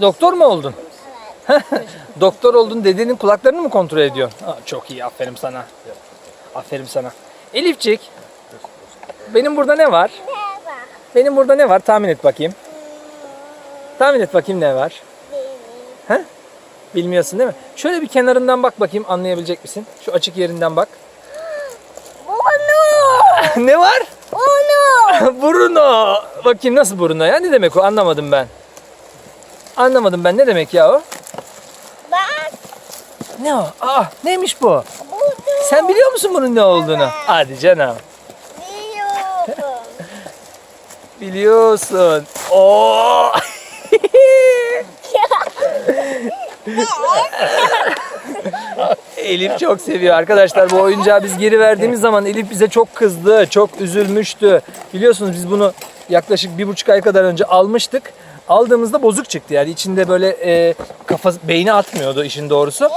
Doktor mu oldun? Doktor oldun dedenin kulaklarını mı kontrol ediyorsun? Aa, çok iyi aferin sana. Aferin sana. Elifcik. Benim burada ne var? Benim burada ne var? Tahmin et bakayım. Tahmin et bakayım ne var? He? Bilmiyorsun değil mi? Şöyle bir kenarından bak bakayım anlayabilecek misin? Şu açık yerinden bak. Ne var? Bruno. Bakayım nasıl Bruno ya? Ne demek o? Anlamadım ben. Anlamadım ben. Ne demek ya o? Bak! Ne o? Aa, neymiş bu? Bunu Sen biliyor musun bunun ne olduğunu? Hadi canım. biliyorum. Biliyorsun. Oo. Elif çok seviyor arkadaşlar bu oyuncağı biz geri verdiğimiz zaman Elif bize çok kızdı, çok üzülmüştü. Biliyorsunuz biz bunu yaklaşık bir buçuk ay kadar önce almıştık. Aldığımızda bozuk çıktı yani içinde böyle e, kafa beyni atmıyordu işin doğrusu.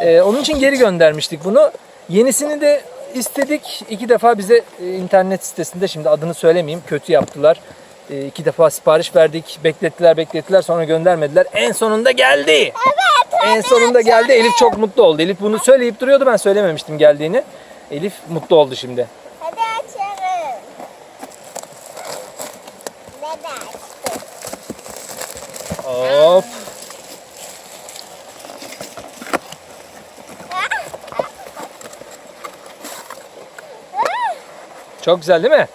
E, onun için geri göndermiştik bunu. Yenisini de istedik. İki defa bize e, internet sitesinde şimdi adını söylemeyeyim kötü yaptılar. E, iki defa sipariş verdik. Beklettiler beklettiler sonra göndermediler. En sonunda geldi. Evet. En sonunda geldi. Elif çok mutlu oldu. Elif bunu söyleyip duruyordu. Ben söylememiştim geldiğini. Elif mutlu oldu şimdi. Hadi açalım. Dede açtı. Hop. Çok güzel değil mi?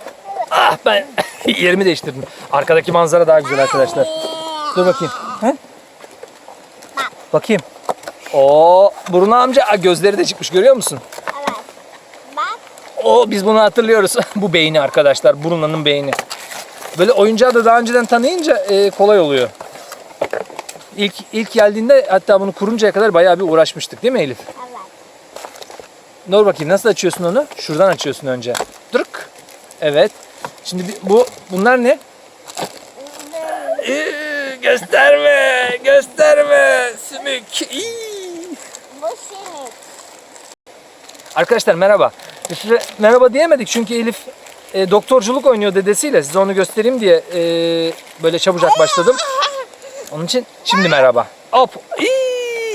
Ah ben yerimi değiştirdim. Arkadaki manzara daha güzel arkadaşlar. Dur bakayım. Bakayım. Oo, Bruno amca Aa, gözleri de çıkmış görüyor musun? Evet. Bak. O biz bunu hatırlıyoruz. Bu beyni arkadaşlar. Bruno'nun beyni. Böyle oyuncağı da daha önceden tanıyınca e, kolay oluyor. İlk ilk geldiğinde hatta bunu kuruncaya kadar bayağı bir uğraşmıştık değil mi Elif? Evet. Dur bakayım nasıl açıyorsun onu? Şuradan açıyorsun önce. Dırk. Evet. Şimdi bu bunlar ne? Ee, gösterme, gösterme. Sümük. Simit. Arkadaşlar merhaba. Size merhaba diyemedik çünkü Elif e, doktorculuk oynuyor dedesiyle. Size onu göstereyim diye e, böyle çabucak başladım. Onun için şimdi merhaba. Hop.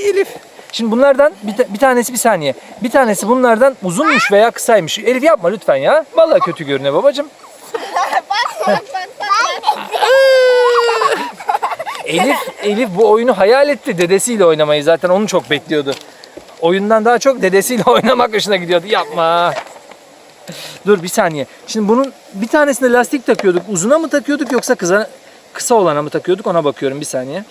Elif. Şimdi bunlardan bir, ta- bir tanesi bir saniye. Bir tanesi bunlardan uzunmuş veya kısaymış. Elif yapma lütfen ya. Vallahi kötü görünüyor babacığım. Elif Elif bu oyunu hayal etti. Dedesiyle oynamayı zaten onu çok bekliyordu. Oyundan daha çok dedesiyle oynamak hoşuna gidiyordu. Yapma. Dur bir saniye. Şimdi bunun bir tanesine lastik takıyorduk. Uzuna mı takıyorduk yoksa kısa, kısa olana mı takıyorduk ona bakıyorum bir saniye.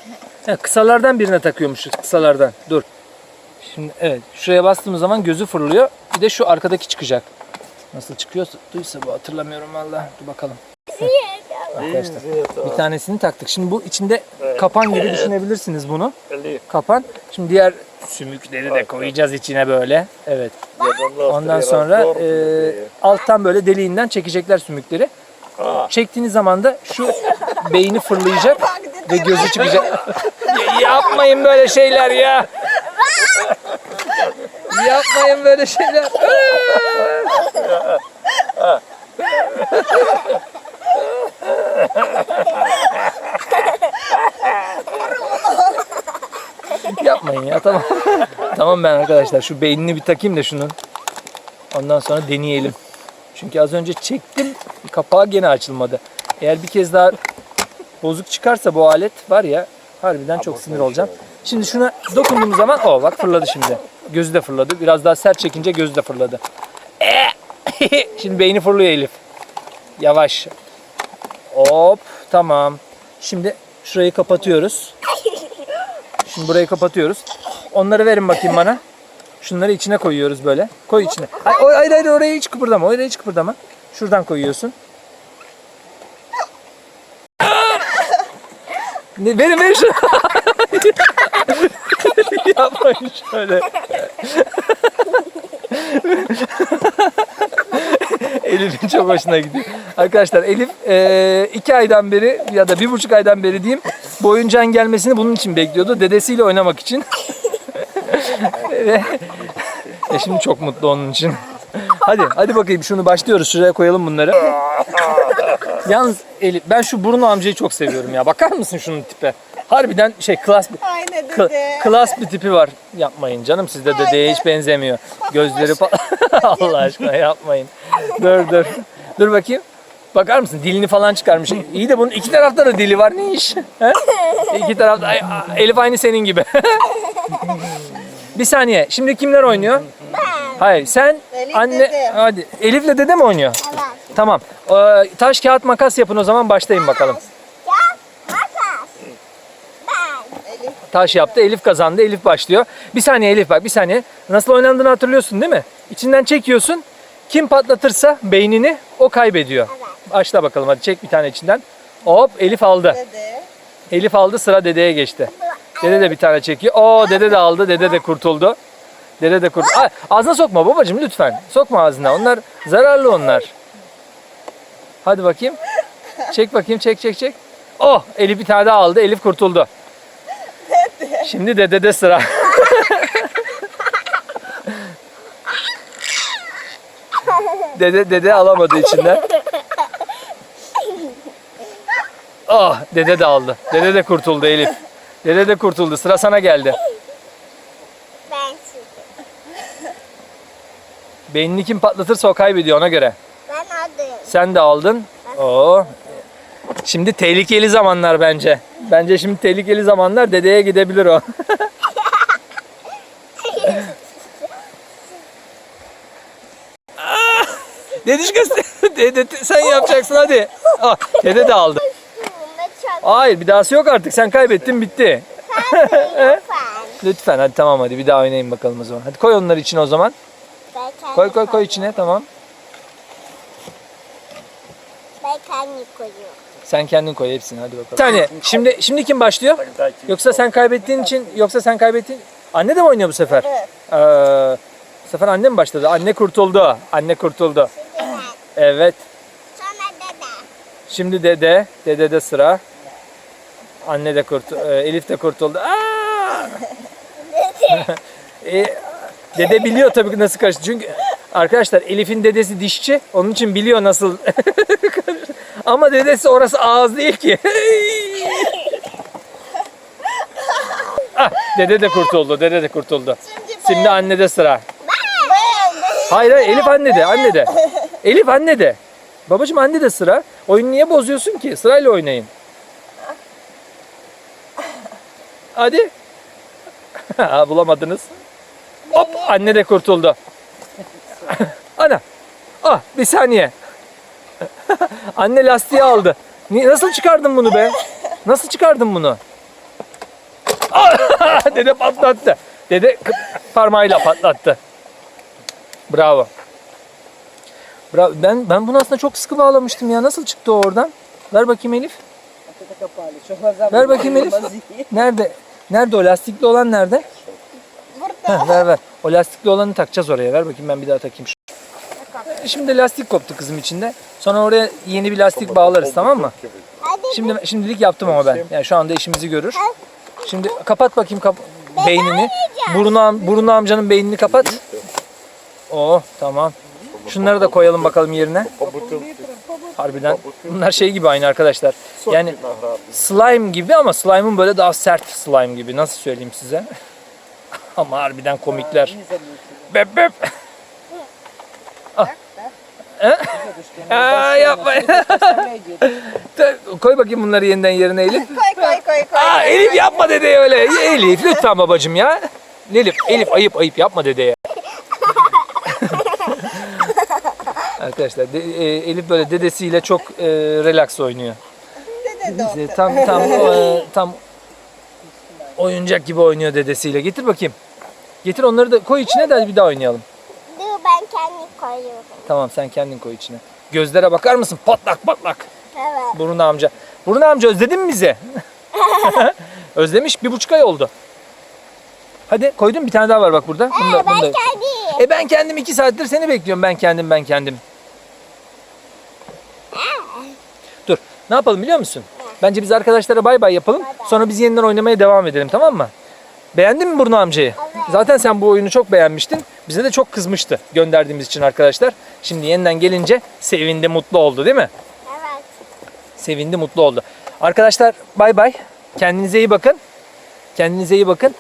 Ha, kısalardan birine takıyormuşuz. Kısalardan. Dur. Şimdi evet şuraya bastığımız zaman gözü fırlıyor. Bir de şu arkadaki çıkacak. Nasıl çıkıyor? Duysa bu hatırlamıyorum valla. Dur bakalım. Arkadaşlar. Bir tanesini taktık. Şimdi bu içinde kapan gibi düşünebilirsiniz bunu. Kapan. Şimdi diğer sümükleri de koyacağız içine böyle. Evet. Ondan sonra e, alttan böyle deliğinden çekecekler sümükleri. Çektiğiniz zaman da şu beyni fırlayacak ve gözü çıkacak. Ya- Yapmayın böyle şeyler ya. Yapmayın böyle şeyler. Yapmayın ya tamam. tamam ben arkadaşlar şu beynini bir takayım da şunun. Ondan sonra deneyelim. Çünkü az önce çektim kapağı gene açılmadı. Eğer bir kez daha bozuk çıkarsa bu alet var ya harbiden çok sinir olacağım. Şimdi şuna dokunduğum zaman o bak fırladı şimdi. Gözü de fırladı. Biraz daha sert çekince gözü de fırladı. Şimdi beyni fırlıyor Elif. Yavaş. Hop tamam. Şimdi şurayı kapatıyoruz. Şimdi burayı kapatıyoruz. Onları verin bakayım bana. Şunları içine koyuyoruz böyle. Koy içine. Ay, o- hayır hayır oraya hiç kıpırdama. Oraya hiç kıpırdama. Şuradan koyuyorsun. ne, verin verin şunu. Yapmayın şöyle. Elif'in çok hoşuna gidiyor. Arkadaşlar Elif eee, iki aydan beri ya da bir buçuk aydan beri diyeyim bu oyuncağın gelmesini bunun için bekliyordu. Dedesiyle oynamak için. Ve e şimdi çok mutlu onun için. Hadi hadi bakayım şunu başlıyoruz. Şuraya koyalım bunları. Yalnız Elif ben şu Bruno amcayı çok seviyorum ya. Bakar mısın şunun tipe? Harbiden şey klas bir klas bir tipi var. Yapmayın canım sizde dedeye hiç benzemiyor. Gözleri pa- Allah aşkına yapmayın. Dur dur. Dur bakayım. Bakar mısın? Dilini falan çıkarmış. İyi de bunun iki tarafta da dili var. Ne iş? He? İki tarafta. Ay, Elif aynı senin gibi. bir saniye. Şimdi kimler oynuyor? Hayır sen Elif, anne dede. hadi Elif'le dede mi oynuyor? Evet. Tamam. Ee, taş kağıt makas yapın o zaman başlayın bakalım. Ya makas. Ben. Elif. Taş yaptı. Elif kazandı. Elif başlıyor. Bir saniye Elif bak bir saniye. Nasıl oynandığını hatırlıyorsun değil mi? İçinden çekiyorsun. Kim patlatırsa beynini o kaybediyor. Başla bakalım hadi çek bir tane içinden. Hop Elif aldı. Dede. Elif aldı sıra dedeye geçti. Dede de bir tane çekiyor. Oo dede de aldı. Dede de kurtuldu. Dede de kurtuldu. Ay, ağzına sokma babacığım lütfen. Sokma ağzına. Onlar zararlı onlar. Hadi bakayım. Çek bakayım çek çek çek. Oh Elif bir tane daha aldı. Elif kurtuldu. Şimdi dedede sıra. dede dede alamadı içinden. Ah dede de aldı. Dede de kurtuldu Elif. Dede de kurtuldu. Sıra sana geldi. Ben şimdi. Beynini kim patlatırsa o kaybediyor ona göre. Ben adım. Sen de aldın. Oo. Şimdi tehlikeli zamanlar bence. Bence şimdi tehlikeli zamanlar dedeye gidebilir o. Ah! Dedişkası. Dede sen yapacaksın hadi. Ah, dede de aldı. Hayır bir dahası yok artık. Sen kaybettin bitti. lütfen. Lütfen hadi tamam hadi bir daha oynayın bakalım o zaman. Hadi koy onları içine o zaman. Koy koy koy içine tamam. Ben kendi koyuyorum. Sen kendin koy hepsini hadi bakalım. Bir saniye. Şimdi şimdi kim başlıyor? Yoksa sen kaybettiğin için yoksa sen kaybettiğin Anne de mi oynuyor bu sefer? Evet. Ee, bu sefer anne mi başladı? Anne kurtuldu. Anne kurtuldu. Şimdi ben. Evet. Sonra dede. Şimdi dede. Dede de sıra. Anne de kurtuldu. Elif de kurtuldu. Aa! E, dede biliyor tabii ki nasıl karıştı. Çünkü arkadaşlar Elif'in dedesi dişçi. Onun için biliyor nasıl. Ama dedesi orası ağız değil ki. ah, dede de kurtuldu. Dede de kurtuldu. Şimdi anne de sıra. Hayır hayır Elif anne de. Anne de. Elif anne de. Babacım anne de sıra. Oyunu niye bozuyorsun ki? Sırayla oynayın. Hadi. Ha, Bulamadınız. Hop anne de kurtuldu. Ana. Ah bir saniye. anne lastiği aldı. Nasıl çıkardın bunu be? Nasıl çıkardın bunu? Dede patlattı. Dede parmağıyla patlattı. Bravo. Bravo. Ben ben bunu aslında çok sıkı bağlamıştım ya. Nasıl çıktı o oradan? Ver bakayım Elif. Ver bakayım Elif. Nerede? Nerede o lastikli olan nerede? Burada. Heh, ver ver. O lastikli olanı takacağız oraya. Ver bakayım ben bir daha takayım. şu- Şimdi lastik koptu kızım içinde. Sonra oraya yeni bir lastik bağlarız tamam mı? Hadi Şimdi şimdilik yaptım ama ben. Yani şu anda işimizi görür. Şimdi kapat bakayım kap beynini. Bruno, am- Bruno amcanın beynini kapat. Oh tamam. Şunları da koyalım bakalım yerine. Harbiden. Bunlar şey gibi aynı arkadaşlar. Yani slime gibi ama slime'ın böyle daha sert slime gibi. Nasıl söyleyeyim size? ama harbiden komikler. Bep bep. Ah. Aa, yapma. Koy bakayım bunları yeniden yerine Elif. Koy koy koy koy. Aa, Elif yapma dede öyle. Elif lütfen babacım ya. Elif, Elif ayıp ayıp yapma dedeye. Arkadaşlar de- e, Elif böyle dedesiyle çok e, relax oynuyor. Dede de o. E, Tam tam e, tam oyuncak gibi oynuyor dedesiyle. Getir bakayım. Getir onları da koy içine de bir daha oynayalım. dur ben kendi koyuyorum. Tamam sen kendin koy içine. Gözlere bakar mısın? Patlak patlak. Evet. Bruno amca. Bruno amca özledin mi bizi? Özlemiş. Bir buçuk ay oldu. Hadi koydum bir tane daha var bak burada. Bunu da- Ee, bunu ben da- kendi. E ben kendim iki saattir seni bekliyorum. Ben kendim ben kendim. Dur. Ne yapalım biliyor musun? Bence biz arkadaşlara bay bay yapalım. Sonra biz yeniden oynamaya devam edelim tamam mı? Beğendin mi Bruno amcayı? Zaten sen bu oyunu çok beğenmiştin. Bize de çok kızmıştı gönderdiğimiz için arkadaşlar. Şimdi yeniden gelince sevindi, mutlu oldu değil mi? Evet. sevindi, mutlu oldu. Arkadaşlar bay bay. Kendinize iyi bakın. Kendinize iyi bakın.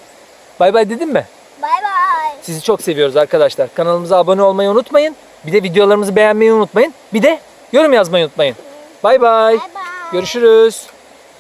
Bay bay dedim mi? Bay bay. Sizi çok seviyoruz arkadaşlar. Kanalımıza abone olmayı unutmayın. Bir de videolarımızı beğenmeyi unutmayın. Bir de yorum yazmayı unutmayın. Bay bay. Görüşürüz.